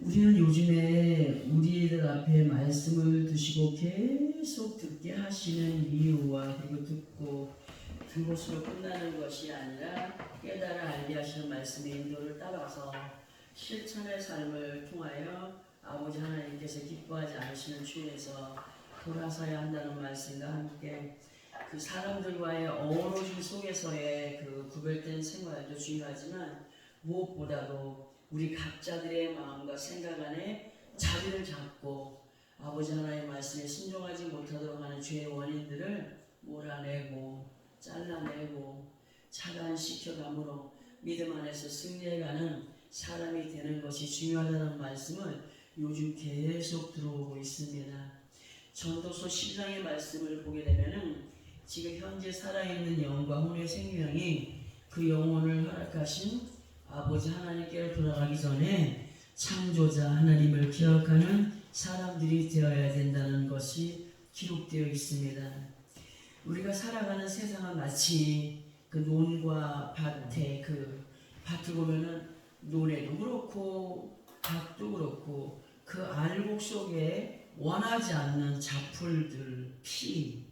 우리는 요즘에 우리들 앞에 말씀을 두시고 계속 듣게 하시는 이유와 그리고 듣고 그것으로 끝나는 것이 아니라 깨달아 알게 하시는 말씀의 인도를 따라서 실천의 삶을 통하여 아버지 하나님께서 기뻐하지 않으시는 추에서 돌아서야 한다는 말씀과 함께 그 사람들과의 어우러짐 속에서의 그 구별된 생활도 중요하지만 무엇보다도 우리 각자들의 마음과 생각 안에 자리를 잡고 아버지 하나님의 말씀에 순종하지 못하도록 하는 죄의 원인들을 몰아내고 잘라내고 차단시켜감으로 믿음 안에서 승리해가는 사람이 되는 것이 중요하다는 말씀을 요즘 계속 들어오고 있습니다. 전도서 10장의 말씀을 보게 되면은 지금 현재 살아있는 영과 혼의 생명이 그 영혼을 허락하신 아버지 하나님께로 돌아가기 전에 창조자 하나님을 기억하는 사람들이 되어야 된다는 것이 기록되어 있습니다. 우리가 살아가는 세상은 마치 그 논과 밭에 그 밭을 보면은 논에도 그렇고 밭도 그렇고 그 알곡 속에 원하지 않는 잡풀들, 피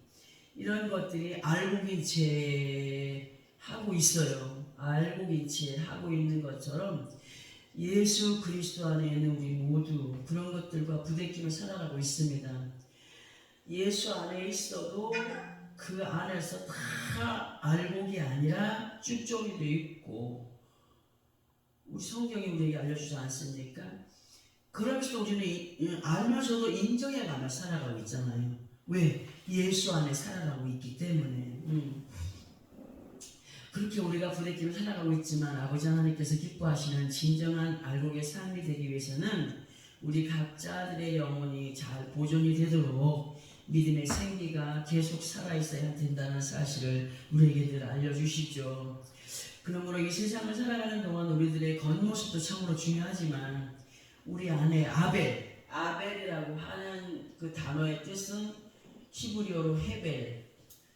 이런 것들이 알곡인체 하고 있어요. 알곡인체 하고 있는 것처럼 예수 그리스도 안에 있는 우리 모두 그런 것들과 부대끼며 살아가고 있습니다. 예수 안에 있어도 그 안에서 다 알곡이 아니라 쭉정이도 있고 우리 성경이 우리에게 알려주지 않습니까? 그러면서 우리는 알면서도 인정해가며 살아가고 있잖아요. 왜? 예수 안에 살아가고 있기 때문에. 음. 그렇게 우리가 부대끼며 살아가고 있지만 아버지 하나님께서 기뻐하시는 진정한 알곡의 삶이 되기 위해서는 우리 각자들의 영혼이 잘 보존이 되도록 믿음의 생기가 계속 살아있어야 된다는 사실을 우리에게 늘 알려주시죠. 그러므로 이 세상을 살아가는 동안 우리들의 겉모습도 참으로 중요하지만 우리 안에 아벨, 아벨이라고 하는 그 단어의 뜻은 히브리어로 헤벨,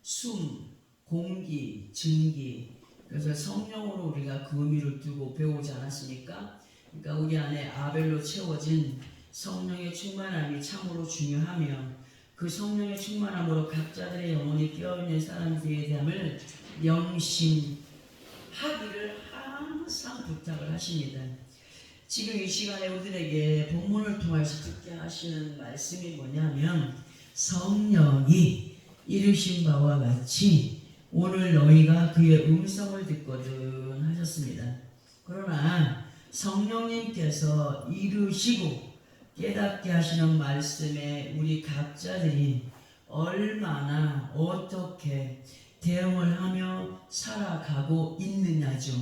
숨, 공기, 증기. 그래서 성령으로 우리가 그 의미를 두고 배우지 않았습니까? 그러니까 우리 안에 아벨로 채워진 성령의 충만함이 참으로 중요하며 그 성령의 충만함으로 각자들의 영혼이 깨어있는 사람들에 대함을 명심하기를 항상 부탁을 하십니다. 지금 이 시간에 우리들에게 본문을 통해서 듣게 하시는 말씀이 뭐냐면 성령이 이르신 바와 같이 오늘 너희가 그의 음성을 듣거든 하셨습니다. 그러나 성령님께서 이르시고 깨닫게 하시는 말씀에 우리 각자들이 얼마나 어떻게 대응을 하며 살아가고 있느냐죠.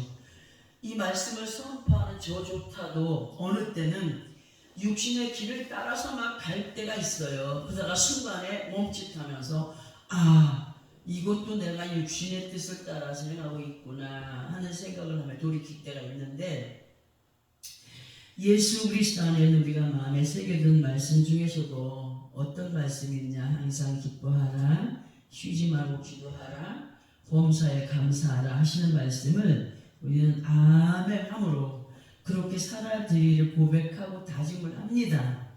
이 말씀을 선포하는 저조차도 어느 때는 육신의 길을 따라서 막 갈 때가 있어요. 그러다가 순간에 멈칫하면서 아 이것도 내가 육신의 뜻을 따라서 행하고 있구나 하는 생각을 하며 돌이킬 때가 있는데 예수 그리스도 안에는 우리가 마음에 새겨둔 말씀 중에서도 어떤 말씀이 있냐 항상 기뻐하라 쉬지 말고 기도하라 범사에 감사하라 하시는 말씀을 우리는 아멘 함으로 그렇게 살아드리를 고백하고 다짐을 합니다.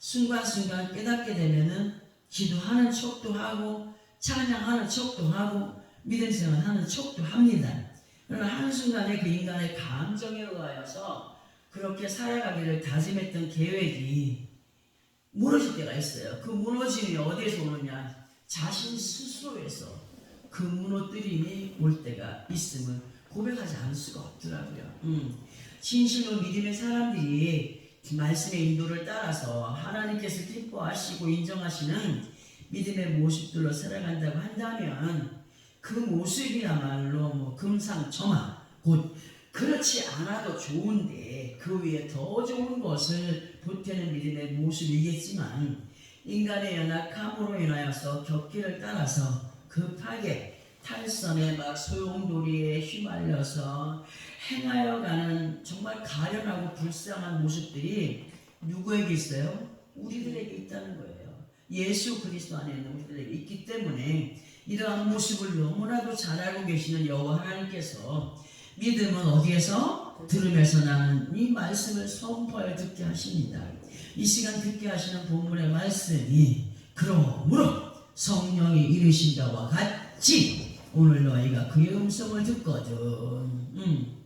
순간순간 깨닫게 되면은 기도하는 척도 하고 찬양하는 척도 하고 믿음 생활하는 척도 합니다. 그러나 한순간에 그 인간의 감정에 의하여서 그렇게 살아가기를 다짐했던 계획이 무너질 때가 있어요. 그 무너짐이 어디에서 오느냐? 자신 스스로에서 그 무너뜨림이 올 때가 있음을 고백하지 않을 수가 없더라고요. 음. 진실로 믿음의 사람들이 말씀의 인도를 따라서 하나님께서 기뻐하시고 인정하시는 믿음의 모습들로 살아간다고 한다면 그 모습이야말로 뭐 금상첨화 곧 그렇지 않아도 좋은데 그 위에 더 좋은 것을 보태는 믿음의 모습이겠지만 인간의 연약함으로 인하여서 격기를 따라서 급하게 탈선에 막 소용돌이에 휘말려서 행하여 가는 정말 가련하고 불쌍한 모습들이 누구에게 있어요? 우리들에게 있다는 거예요. 예수 그리스도 안에 있는 우리들에게 있기 때문에 이러한 모습을 너무나도 잘 알고 계시는 여호와 하나님께서 믿음은 어디에서 들으면서 나는 이 말씀을 선포하여 듣게 하십니다. 이 시간 듣게 하시는 본문의 말씀이 그러므로 성령이 이르신 자와 같이 오늘 너희가 그의 음성을 듣거든. 음.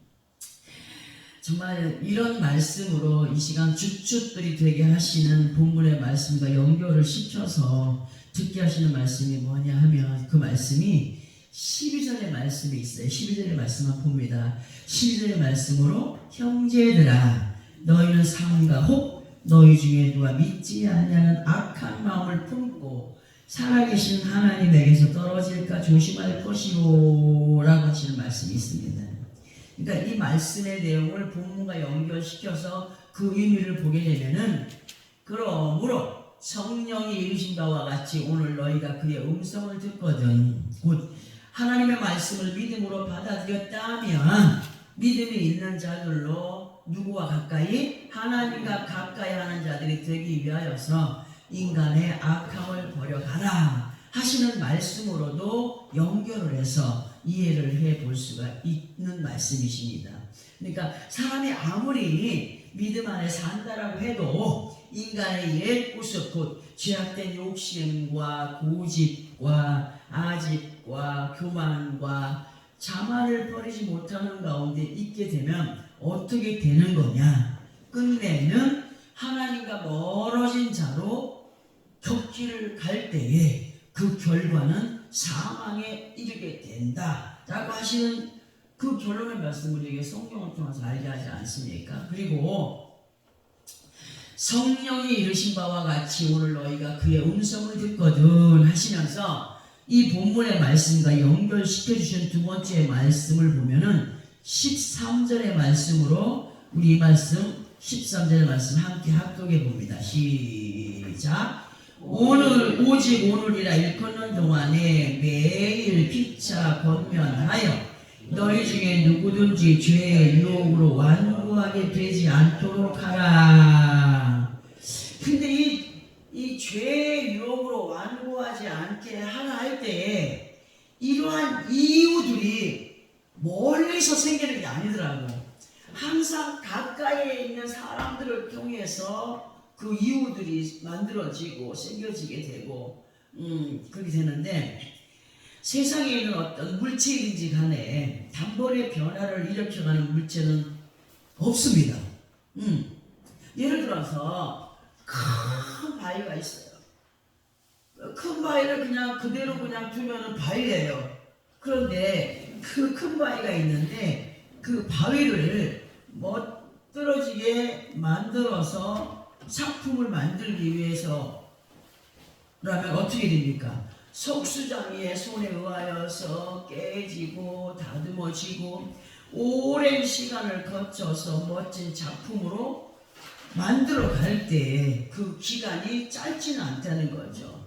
정말 이런 말씀으로 이 시간 주축들이 되게 하시는 본문의 말씀과 연결을 시켜서 듣게 하시는 말씀이 뭐냐 하면 그 말씀이 12절의 말씀이 있어요. 12절의 말씀만 봅니다. 12절의 말씀으로 형제들아 너희는 삼가 혹 너희 중에 누가 믿지 아니하는 악한 마음을 품고 살아계신 하나님에게서 떨어질까 조심할 것이오 라고 하시는 말씀이 있습니다. 그러니까 이 말씀의 내용을 본문과 연결시켜서 그 의미를 보게 되면은 그러므로 성령이 이루신 바와 같이 오늘 너희가 그의 음성을 듣거든. 곧 하나님의 말씀을 믿음으로 받아들였다면 믿음이 있는 자들로 누구와 가까이? 하나님과 가까이 하는 자들이 되기 위하여서 인간의 악함을 버려가라 하시는 말씀으로도 연결을 해서 이해를 해 볼 수가 있는 말씀이십니다. 그러니까 사람이 아무리 믿음 안에 산다라고 해도 인간의 옛 모습 곧 죄악된 욕심과 고집과 아집과 교만과 자만을 버리지 못하는 가운데 있게 되면 어떻게 되는 거냐? 끝내는 하나님과 멀어진 자로 격기를 갈 때에 사망에 이르게 된다라고 하시는 그 결론의 말씀을 우리에게 성경을 통해서 알게 하지 않습니까? 그리고 성령이 이르신 바와 같이 오늘 너희가 그의 음성을 듣거든 하시면서 이 본문의 말씀과 연결시켜 주신 두 번째 말씀을 보면은 13절의 말씀으로 우리 이 말씀 13절의 말씀 함께 합독해 봅니다. 시작. 오늘 오직 오늘이라 일컫는 동안에 매일 피차 권면하여 너희 중에 누구든지 죄의 유혹으로 완고하게 되지 않도록 하라. 근데 이, 이 죄의 유혹으로 완고하지 않게 하라 할 때에 이러한 이유들이 멀리서 생기는 게 아니더라고. 항상 가까이에 있는 사람들을 통해서 그 이유들이 만들어지고 생겨지게 되고 음 그렇게 되는데 세상에 있는 어떤 물체이든지 간에 단번에 변화를 일으켜가는 물체는 없습니다. 음 예를 들어서 큰 바위가 있어요. 큰 바위를 그냥 그대로 그냥 두면은 바위예요. 그런데 그 큰 바위가 있는데 그 바위를 멋들어지게 만들어서 상품을 만들기 위해서 라면 어떻게 됩니까? 석수장이의 손에 의하여서 깨지고 다듬어지고 오랜 시간을 거쳐서 멋진 작품으로 만들어 갈 때 그 기간이 짧지는 않다는 거죠.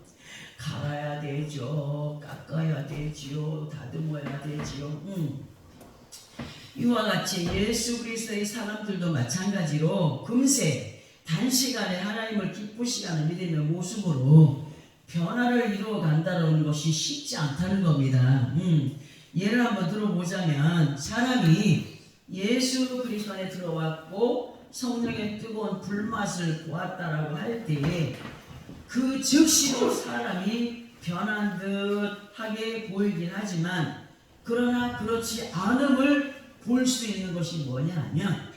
갈아야 되죠. 깎아야 되지요. 다듬어야 되지요. 음. 이와 같이 예수 그리스도의 사람들도 마찬가지로 금세 단시간에 하나님을 기쁘시게 하는 믿음의 모습으로 변화를 이루어 간다는 것이 쉽지 않다는 겁니다. 음, 예를 한번 들어보자면 사람이 예수 그리스도 안에 들어왔고 성령의 뜨거운 불맛을 보았다라고 할 때에 그 즉시로 사람이 변한 듯하게 보이긴 하지만 그러나 그렇지 않음을 볼 수 있는 것이 뭐냐 하면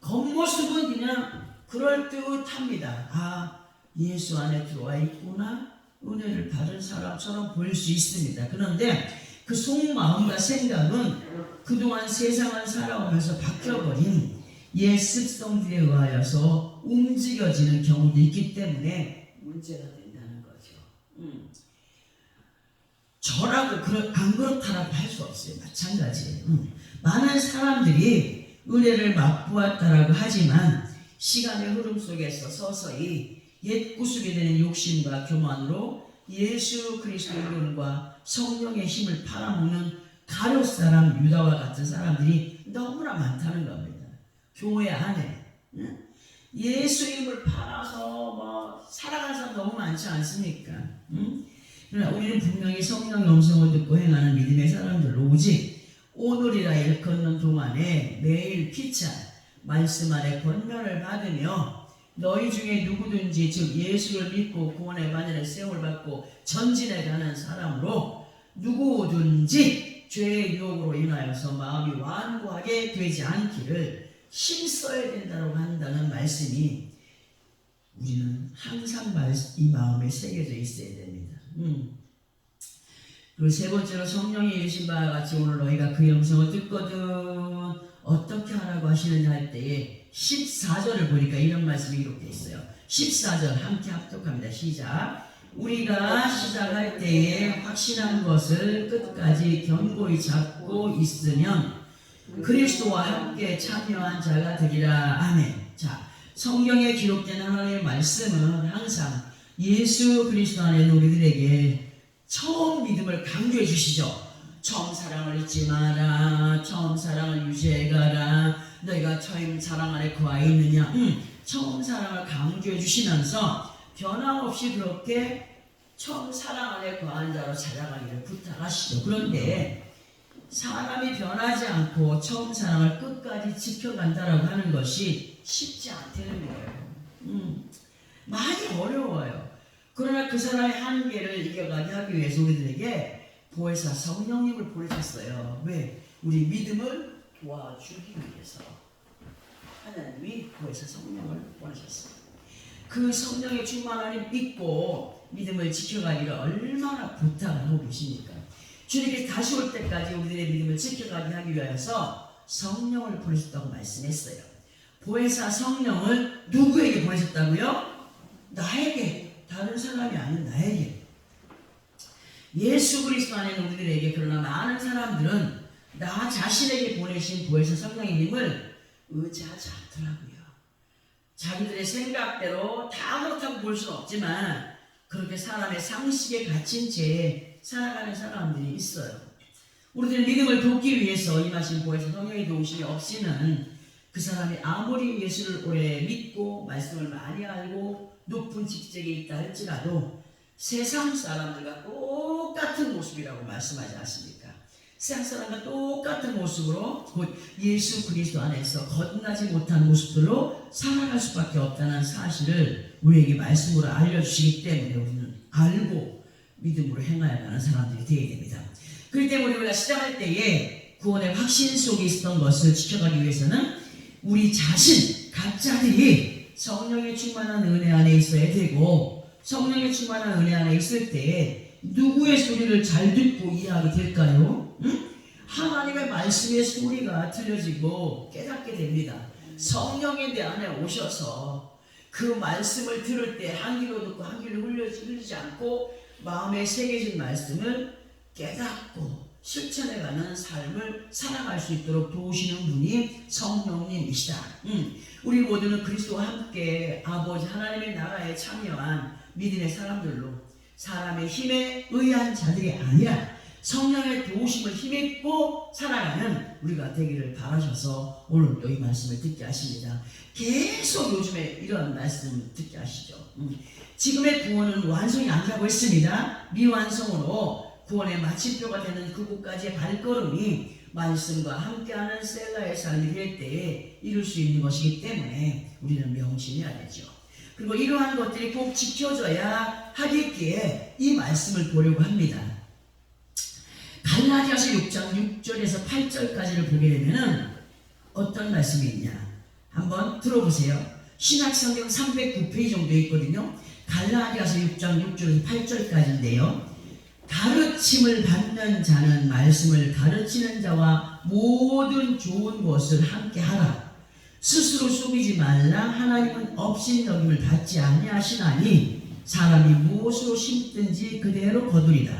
겉모습은 그냥 그럴듯합니다. 아, 예수 안에 들어와 있구나. 은혜를 받은 사람처럼 보일 수 있습니다. 그런데 그 속마음과 생각은 그동안 세상을 살아오면서 바뀌어버린 옛 습성들에 의하여서 움직여지는 경우도 있기 때문에 문제가 된다는 거죠. 음. 저라고 그렇, 안 그렇다라고 할 수 없어요. 마찬가지예요. 음. 많은 사람들이 은혜를 맛보았다라고 하지만 시간의 흐름 속에서 서서히 옛 구속이 되는 욕심과 교만으로 예수 그리스도의 이름과 성령의 힘을 팔아먹는 가룟 사람 유다와 같은 사람들이 너무나 많다는 겁니다. 교회 안에 응? 예수 이름을 팔아서 뭐 살아가는 사람 너무 많지 않습니까? 응? 그러나 우리는 분명히 성령의 음성을 듣고 행하는 믿음의 사람들 오직 오늘이라 일컫는 동안에 매일 피차 말씀 안에 권면을 받으며 너희 중에 누구든지 즉 예수를 믿고 구원의 반열에 세움을 받고 전진해 가는 사람으로 누구든지 죄의 유혹으로 인하여서 마음이 완고하게 되지 않기를 힘써야 된다고 한다는 말씀이 우리는 항상 말- 이 마음에 새겨져 있어야 됩니다. 음. 그리고 세 번째로 성령이 이르신 바와 같이 오늘 너희가 그 영성을 듣거든 어떻게 하라고 하시느냐 할 때에 14절을 보니까 이런 말씀이 기록되어 있어요. 14절 함께 합독합니다. 시작. 우리가 시작할 때에 확신한 것을 끝까지 견고히 잡고 있으면 그리스도와 함께 참여한 자가 되리라. 아멘. 자, 성경에 기록된 하나님의 말씀은 항상 예수 그리스도 안에 우리들에게 처음 믿음을 강조해 주시죠. 처음 사랑을 잊지 마라. 처음 사랑을 유지해 가라. 너희가 처음 사랑 안에 거하 있느냐. 음, 처음 사랑을 강조해 주시면서 변함없이 그렇게 처음 사랑 안에 거한 자로 찾아가기를 부탁하시죠. 그런데 사람이 변하지 않고 처음 사랑을 끝까지 지켜간다라고 하는 것이 쉽지 않다는 거예요. 음, 많이 어려워요. 그러나 그 사람의 한계를 이겨가게 하기 위해서 우리들에게 보혜사 성령님을 보내셨어요. 왜? 우리 믿음을 도와주기 위해서 하나님이 보혜사 성령을 보내셨어요. 그 성령의 충만함을 믿고 믿음을 지켜가기를 얼마나 부탁을 하고 계십니까? 주님께서 다시 올 때까지 우리들의 믿음을 지켜가게 하기 위하여서 성령을 보내셨다고 말씀했어요. 보혜사 성령을 누구에게 보내셨다고요? 나에게 다른 사람이 아닌 나에게 예수 그리스도 안에 우리들에게 그러나 많은 사람들은 나 자신에게 보내신 보혜사 성령님을 의지하지 않더라고요. 자기들의 생각대로 다 그렇다고 볼 수는 없지만 그렇게 사람의 상식에 갇힌 채 살아가는 사람들이 있어요. 우리들 믿음을 돕기 위해서 임하신 보혜사 성령의 도우심이 없이는 그 사람이 아무리 예수를 오래 믿고 말씀을 많이 알고 높은 직책에 있다 할지라도 세상 사람들과 똑같은 모습이라고 말씀하지 않습니까? 세상 사람과 똑같은 모습으로 곧 예수 그리스도 안에서 거듭나지 못한 모습들로 살아갈 수밖에 없다는 사실을 우리에게 말씀으로 알려주시기 때문에 우리는 알고 믿음으로 행하여 가는 사람들이 되어야 됩니다. 그렇기 때문에 우리가 시작할 때에 구원의 확신 속에 있었던 것을 지켜가기 위해서는 우리 자신, 각자들이 성령의 충만한 은혜 안에 있어야 되고 성령의 충만한 은혜 안에 있을 때 누구의 소리를 잘 듣고 이해하게 될까요? 응? 하나님의 말씀의 소리가 들려지고 깨닫게 됩니다. 성령이 내 안에 오셔서 그 말씀을 들을 때 한 귀로 듣고 한 귀로 흘리지 않고 마음에 새겨진 말씀을 깨닫고 실천해가는 삶을 살아갈 수 있도록 도우시는 분이 성령님이시다. 음, 우리 모두는 그리스도와 함께 아버지 하나님의 나라에 참여한 믿음의 사람들로 사람의 힘에 의한 자들이 아니라 성령의 도우심을 힘입고 살아가는 우리가 되기를 바라셔서 오늘도 이 말씀을 듣게 하십니다. 계속 요즘에 이런 말씀 듣게 하시죠. 음, 지금의 구원은 완성이 아니라고 했습니다. 미완성으로 구원의 마침표가 되는 그곳까지의 발걸음이 말씀과 함께하는 셀라의 삶이 될 때에 이룰 수 있는 것이기 때문에 우리는 명심해야 되죠. 그리고 이러한 것들이 꼭 지켜져야 하겠기에 이 말씀을 보려고 합니다. 갈라디아서 6장 6절에서 8절까지를 보게 되면은 어떤 말씀이 있냐? 한번 들어보세요. 신약성경 309페이지 정도 있거든요. 갈라디아서 6장 6절에서 8절까지인데요. 가르침을 받는 자는 말씀을 가르치는 자와 모든 좋은 것을 함께 하라. 스스로 속이지 말라. 하나님은 업신여김을 받지 아니하시나니 사람이 무엇으로 심든지 그대로 거두리라.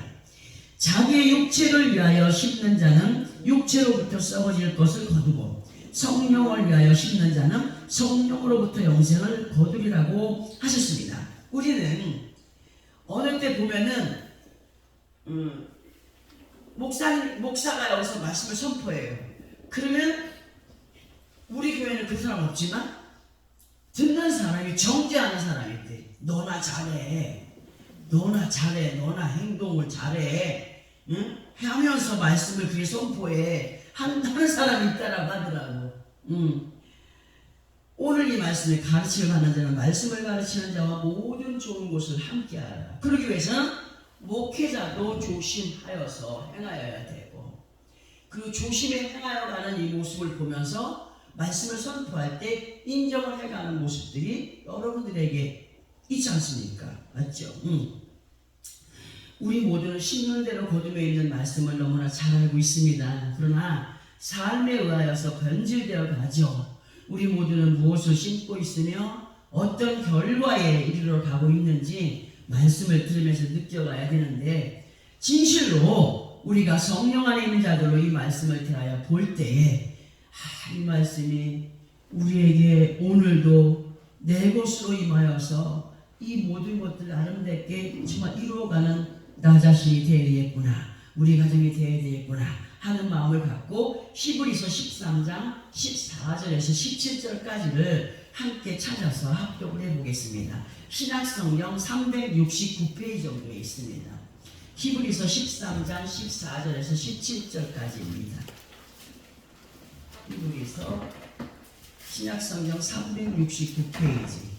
자기의 육체를 위하여 심는 자는 육체로부터 썩어질 것을 거두고 성령을 위하여 심는 자는 성령으로부터 영생을 거두리라고 하셨습니다. 우리는 어느 때 보면은 음, 목사 목사가 여기서 말씀을 선포해요. 그러면 우리 교회는 그 사람 없지만 듣는 사람이 정죄하는 사람이 있대. 너나 잘해. 너나 잘해. 너나 행동을 잘해. 응? 하면서 말씀을 그게 선포해. 한, 하는 사람이 있다라고 하더라고. 음. 오늘 이 말씀에 가르침을 받는 자는 말씀을 가르치는 자와 모든 좋은 것을 함께하라. 그러기 위해서는 목회자도 조심하여서 행하여야 되고 그 조심에 행하여 가는 이 모습을 보면서 말씀을 선포할 때 인정을 해가는 모습들이 여러분들에게 있지 않습니까? 맞죠? 음. 우리 모두는 심는 대로 거둠에 있는 말씀을 너무나 잘 알고 있습니다. 그러나 삶에 의하여서 변질되어 가죠. 우리 모두는 무엇을 심고 있으며 어떤 결과에 이르러 가고 있는지 말씀을 들으면서 느껴가야 되는데 진실로 우리가 성령 안에 있는 자들로 이 말씀을 대하여 볼 때에 아, 이 말씀이 우리에게 오늘도 내 것으로 임하여서 이 모든 것들을 아름답게 정말 이루어가는 나 자신이 되어야 되겠구나 우리 가정이 되어야 되겠구나 하는 마음을 갖고 히브리서 13장 14절에서 17절까지를 함께 찾아서 합독을 해보겠습니다. 신학성경 369페이지 정도에 있습니다. 히브리서 13장 14절에서 17절까지입니다. 히브리서 신약성경 369페이지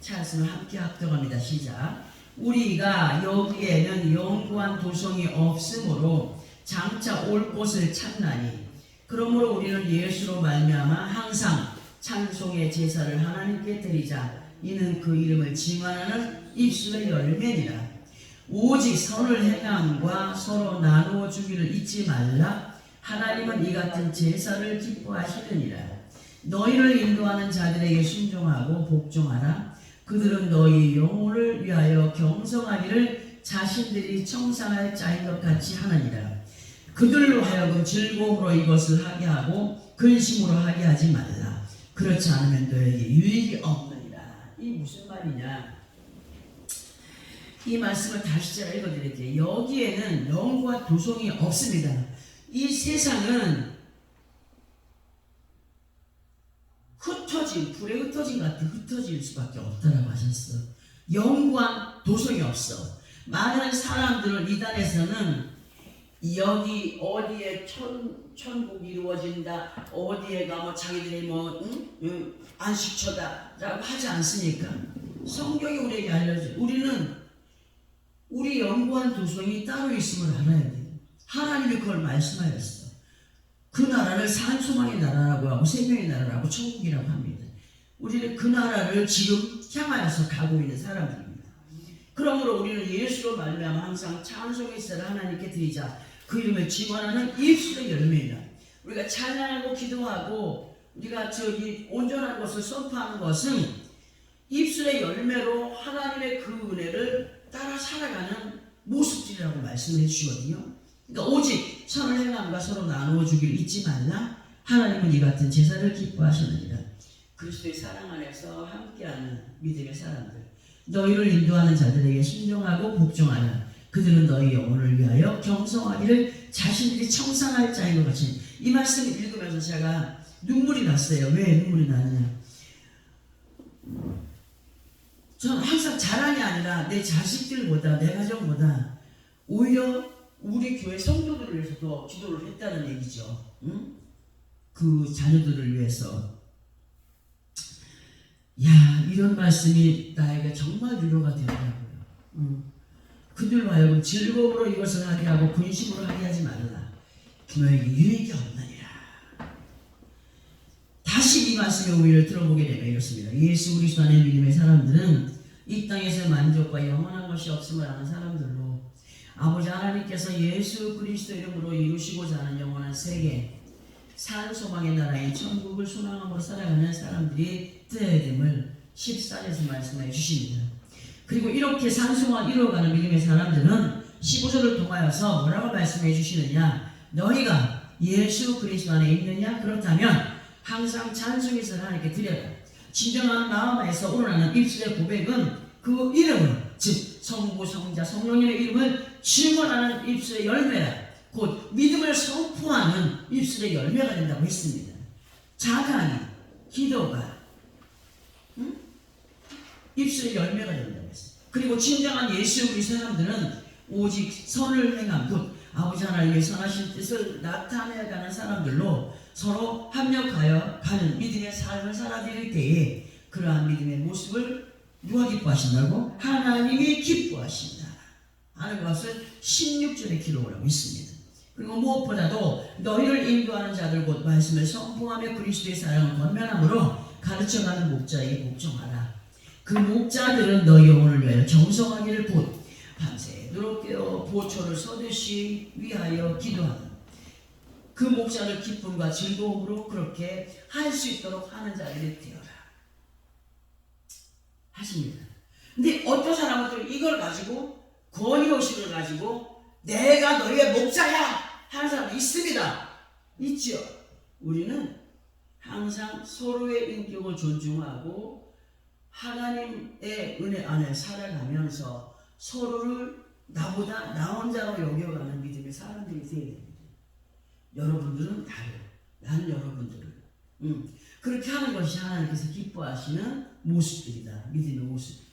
찾았으면 함께 합독합니다. 시작. 우리가 여기에는 영구한 도성이 없으므로 장차 올 곳을 찾나니 그러므로 우리는 예수로 말미암아 항상 찬송의 제사를 하나님께 드리자 이는 그 이름을 징언하는 입술의 열매니라 오직 선을 행함과 서로 나누어 주기를 잊지 말라 하나님은 이 같은 제사를 기뻐하시느니라 너희를 인도하는 자들에게 순종하고 복종하라 그들은 너희 영혼을 위하여 경성하기를 자신들이 청산할 자인 것 같이 하느니라 그들로 하여금 즐거움으로 이것을 하게 하고 근심으로 하게 하지 말라. 그렇지 않으면 너에게 유익이 없느니라. 이 무슨 말이냐? 이 말씀을 다시 제가 읽어드릴게요. 여기에는 영과 도성이 없습니다. 이 세상은 흩어진 불에 흩어진 것 같아 흩어질 수밖에 없다라고 하셨어. 영과 도성이 없어. 많은 사람들을 이단에서는 여기 어디에 천, 천국이 이루어진다 어디에 가 뭐 자기들이 뭐 응? 응, 안식처다 라고 하지 않습니까 성경이 우리에게 알려줘 우리는 우리 연구한 도성이 따로 있음을 알아야 돼요 하나님이 그걸 말씀하였어 그 나라를 산소망의 나라라고 하고 생명의 나라라고 천국이라고 합니다 우리는 그 나라를 지금 향하여서 가고 있는 사람들입니다 그러므로 우리는 예수로 말미암아 항상 찬송의 제사를 하나님께 드리자 그 이름을 증언하는 입술의 열매이다. 우리가 찬양하고 기도하고 우리가 저기 온전한 것을 선포하는 것은 입술의 열매로 하나님의 그 은혜를 따라 살아가는 모습들이라고 말씀해 주시거든요. 그러니까 오직 선을 행함과 서로 나누어 주기를 잊지 말라. 하나님은 이 같은 제사를 기뻐하시느니라. 그리스도의 사랑 안에서 함께하는 믿음의 사람들. 너희를 인도하는 자들에게 순종하고 복종하는 그들은 너희 영혼을 위하여 경성하기를 자신들이 청산할 자인 것 같이 이 말씀을 읽으면서 제가 눈물이 났어요. 왜 눈물이 나느냐? 저는 항상 자랑이 아니라 내 자식들보다 내 가정보다 오히려 우리 교회 성도들을 위해서도 기도를 했다는 얘기죠. 응? 그 자녀들을 위해서. 야 이런 말씀이 나에게 정말 위로가 되더라고요. 응. 그들로 하여금 즐거움으로 이것을 하게 하고 근심으로 하게 하지 말라. 너에게 유익이 없느니라. 다시 이 말씀의 의미를 들어보게 되면 이렇습니다. 예수 그리스도 안에 믿음의 사람들은 이 땅에서 만족과 영원한 것이 없음을 아는 사람들로 아버지 하나님께서 예수 그리스도 이름으로 이루시고자 하는 영원한 세계 산 소망의 나라인 천국을 소망함으로 살아가는 사람들이 되어야 됨을 14절에서 말씀해 주십니다. 그리고 이렇게 상승을 이루어가는 믿음의 사람들은 15절을 통하여서 뭐라고 말씀해 주시느냐? 너희가 예수 그리스도 안에 있느냐? 그렇다면 항상 찬송에서 하나님께 드려라. 진정한 마음에서 우러나는 입술의 고백은 그 이름을 즉 성부 성자 성령님의 이름을 증언하는 입술의 열매라 곧 믿음을 선포하는 입술의 열매가 된다고 했습니다 자간이 기도가 응? 입술의 열매가 된다고 했습니다 그리고 진정한 예수 우리 사람들은 오직 선을 행함 곧 아버지 하나님의 선하신 뜻을 나타내가는 사람들로 서로 합력하여 가는 믿음의 삶을 살아드릴 때에 그러한 믿음의 모습을 누가 기뻐하신다고? 하나님이 기뻐하신다. 하는 것을 16절에 기록을 하고 있습니다. 그리고 무엇보다도 너희를 인도하는 자들 곧 말씀을 선포하며 그리스도의 사랑을 권면함으로 가르쳐가는 목자에게 복종하라. 그 목자들은 너희 영혼을 위하여 정성하기를 곧 밤새 누로 깨어 보초를 서듯이 위하여 기도하는 그 목자를 기쁨과 즐거움으로 그렇게 할 수 있도록 하는 자들이 되어라. 하십니다. 근데 어떤 사람은 또 이걸 가지고 권위의식을 가지고 내가 너희의 목자야 하는 사람도 있습니다. 있죠. 우리는 항상 서로의 인격을 존중하고 하나님의 은혜 안에 살아가면서 서로를 나보다 나 혼자로 여겨가는 믿음의 사람들이 되어야 됩니다. 여러분들은 나를, 나는 여러분들을. 음, 그렇게 하는 것이 하나님께서 기뻐하시는 모습들이다. 믿음의 모습.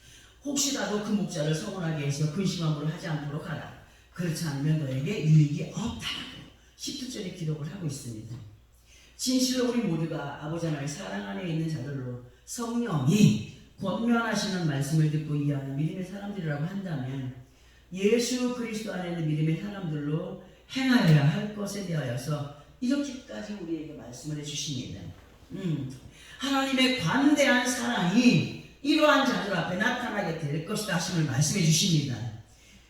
혹시라도 그 목자를 서운하게 해서 근심함으로 하지 않도록 하라. 그렇지 않으면 너에게 유익이 없다라고 10절에 기록을 하고 있습니다. 진실로 우리 모두가 아버지 하나님의 사랑 안에 있는 자들로 성령이 권면하시는 말씀을 듣고 이해하는 믿음의 사람들이라고 한다면 예수 그리스도 안에 있는 믿음의 사람들로 행하여야 할 것에 대하여서 이렇게까지 우리에게 말씀을 해주십니다. 음, 하나님의 관대한 사랑이 이러한 자들 앞에 나타나게 될 것이다 하심을 말씀해 주십니다.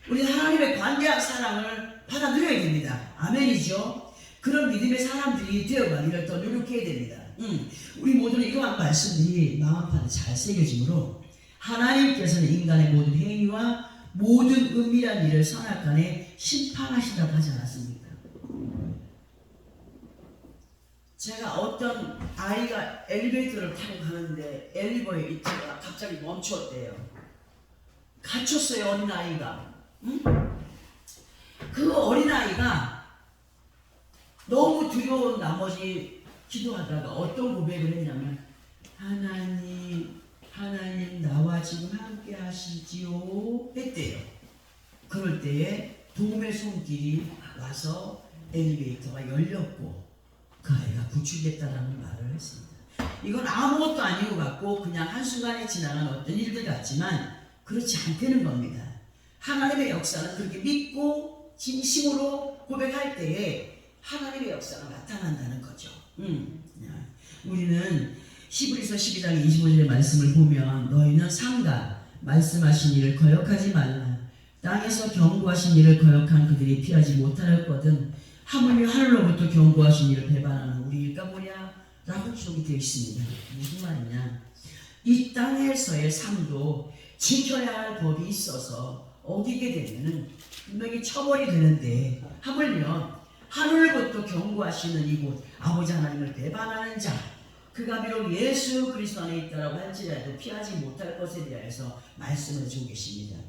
우리 하나님의 관대한 사랑을 받아들여야 됩니다. 아멘이죠. 그런 믿음의 사람들이 되어가기를 더 노력해야 됩니다. 음, 우리 모두는 이러한 말씀들이 마음판에 잘 새겨지므로 하나님께서는 인간의 모든 행위와 모든 은밀한 일을 선악간에 심판하신다고 하지 않았습니까? 제가 어떤 아이가 엘리베이터를 타고 가는데 엘리베이터에 있다가 갑자기 멈췄대요. 갇혔어요 어린아이가. 응? 그 어린아이가 너무 두려운 나머지 기도하다가 어떤 고백을 했냐면 하나님 하나님 나와 지금 함께 하시지요 했대요. 그럴 때에 도움의 손길이 와서 엘리베이터가 열렸고 그 아이가 구출됐다라는 말을 했습니다. 이건 아무것도 것 같고 그냥 한순간에 지나간 어떤 일들 같지만 그렇지 않다는 겁니다. 하나님의 역사는 그렇게 믿고 진심으로 고백할 때에 하나님의 역사가 나타난다는 거죠. 음. 우리는 히브리서 12장 25절의 말씀을 보면 너희는 상가 말씀하신 일을 거역하지 말라. 땅에서 경고하신 일을 거역한 그들이 피하지 못하였거든. 하물며 하늘로부터 경고하신 일을 배반하는 우리 일까 뭐냐? 라고 기록이 되어 있습니다. 무슨 말이냐? 이 땅에서의 삶도 지켜야 할 법이 있어서 어기게 되면은 분명히 처벌이 되는데 하물며 하늘부터 경고하시는 이곳 아버지 하나님을 배반하는 자 그가 비록 예수 그리스도 안에 있다라고 할지라도 피하지 못할 것에 대해서 말씀을 주고 계십니다.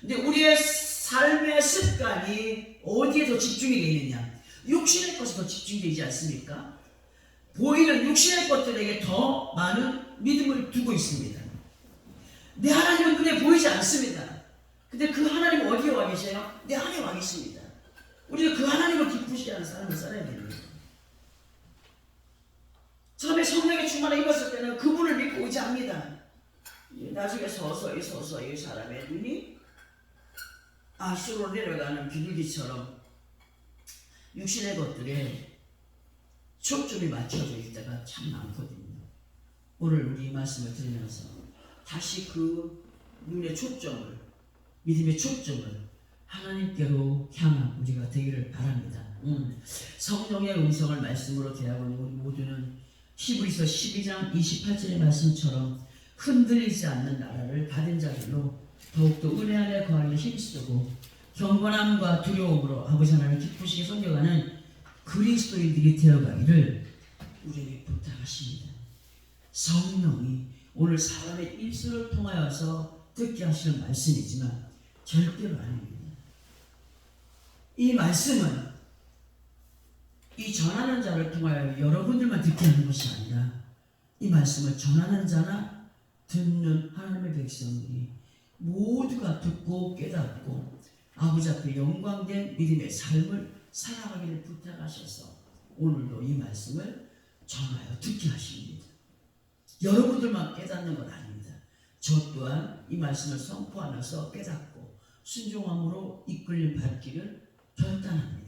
근데 우리의 삶의 습관이 어디에 더 집중이 되어 있느냐? 육신의 것에 더 집중되지 않습니까? 보이는 육신의 것들에게 더 많은 믿음을 두고 있습니다. 내 하나님은 눈에 보이지 않습니다. 근데 그 하나님 어디에 와 계세요? 내 안에 와 계십니다. 우리는 그 하나님을 기쁘시게 하는 삶을 살아야 됩니다. 처음에 성령의 충만을 입었을 때는 그분을 믿고 의지합니다. 나중에 서서히 서서히 사람의 눈이 아수로 내려가는 비둘기처럼 육신의 것들에 초점이 맞춰져 있다가 참 많거든요. 오늘 우리 이 말씀을 들으면서 다시 그 눈의 초점을 믿음의 초점을 하나님께로 향한 우리가 되기를 바랍니다. 음, 성령의 음성을 말씀으로 대하고 있는 우리 모두는 히브리서 12장 28절의 말씀처럼 흔들리지 않는 나라를 받은 자들로 더욱더 은혜 안에 거하기를 힘쓰고 경건함과 두려움으로 아버지 하나님을 기쁘시게 섬겨가는 그리스도인들이 되어가기를 우리에게 부탁하십니다. 성령이 오늘 사람의 입술을 통하여서 듣게 하시는 말씀이지만 절대로 아닙니다. 이 말씀은 이 전하는 자를 통하여 여러분들만 듣게 하는 것이 아니라 이 말씀을 전하는 자나 듣는 하나님의 백성들이 모두가 듣고 깨닫고 아버지 앞에 영광된 믿음의 삶을 살아가기를 부탁하셔서 오늘도 이 말씀을 전하여 듣게 하십니다. 여러분들만 깨닫는 것 아닙니다. 저 또한 이 말씀을 선포하면서 깨닫고 순종함으로 이끌림 받기를 결단합니다.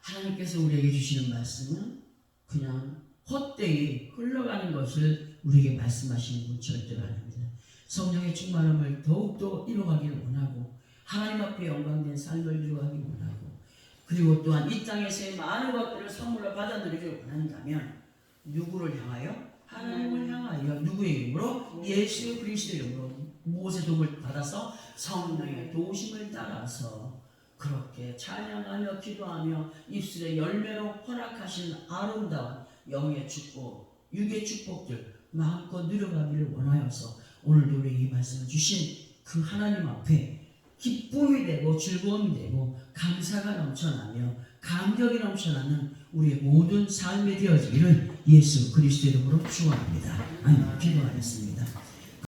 하나님께서 우리에게 주시는 말씀은 그냥 헛되이 흘러가는 것을 우리에게 말씀하시는 분 절대로 아닙니다. 성령의 충만함을 더욱더 이루어가기를 원하고 하나님 앞에 영광된 삶을 이루어가기 원하고 그리고 또한 이 땅에서의 많은 것들을 선물로 받아들이기를 원한다면 누구를 향하여? 하나님을 향하여 누구의 이름으로? 예수 그리스도의 이름으로 무엇의 도움을 받아서 성령의 도우심을 따라서 그렇게 찬양하며 기도하며 입술의 열매로 허락하신 아름다운 영의 축복, 육의 축복들 마음껏 누려가기를 원하여서 오늘도 우리 이 말씀을 주신 그 하나님 앞에 기쁨이 되고 즐거움이 되고 감사가 넘쳐나며 감격이 넘쳐나는 우리의 모든 삶이 되어지기를 예수 그리스도 이름으로 축원합니다. 아멘. 기도하겠습니다.